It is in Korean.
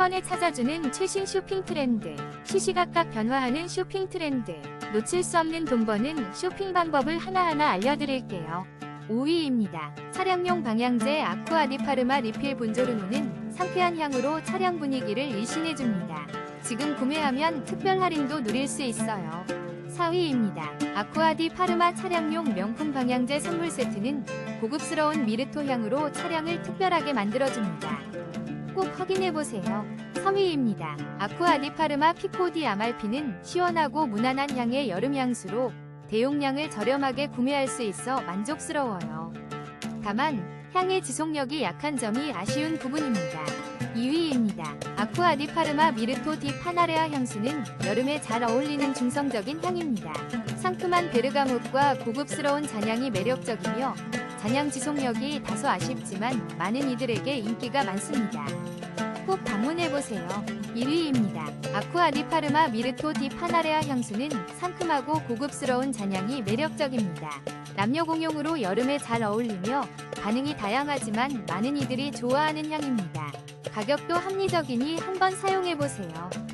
번에 찾아주는 최신 쇼핑 트렌드. 시시각각 변화하는 쇼핑 트렌드. 놓칠 수 없는 돈 버는 쇼핑 방법을 하나하나 알려드릴게요. 5위입니다. 차량용 방향제 아쿠아디파르마 리필 본조르노는 상쾌한 향으로 차량 분위기를 일신해줍니다. 지금 구매하면 특별 할인도 누릴 수 있어요. 4위입니다. 아쿠아디 파르마 차량용 명품 방향제 선물 세트는 고급스러운 미르토 향으로 차량을 특별하게 만들어줍니다. 꼭 확인해보세요. 3위입니다. 아쿠아디 파르마 피코디 아말피는 시원하고 무난한 향의 여름 향수로 대용량을 저렴하게 구매할 수 있어 만족스러워요. 다만 향의 지속력이 약한 점이 아쉬운 부분입니다. 2위입니다. 아쿠아 디 파르마 미르토 디 파나레아 향수는 여름에 잘 어울리는 중성적인 향입니다. 상큼한 베르가못과 고급스러운 잔향이 매력적이며 잔향 지속력이 다소 아쉽지만 많은 이들에게 인기가 많습니다. 꼭 방문해보세요. 1위입니다. 아쿠아 디 파르마 미르토 디 파나레아 향수는 상큼하고 고급스러운 잔향이 매력적입니다. 남녀 공용으로 여름에 잘 어울리며 반응이 다양하지만 많은 이들이 좋아하는 향입니다. 가격도 합리적이니 한번 사용해보세요.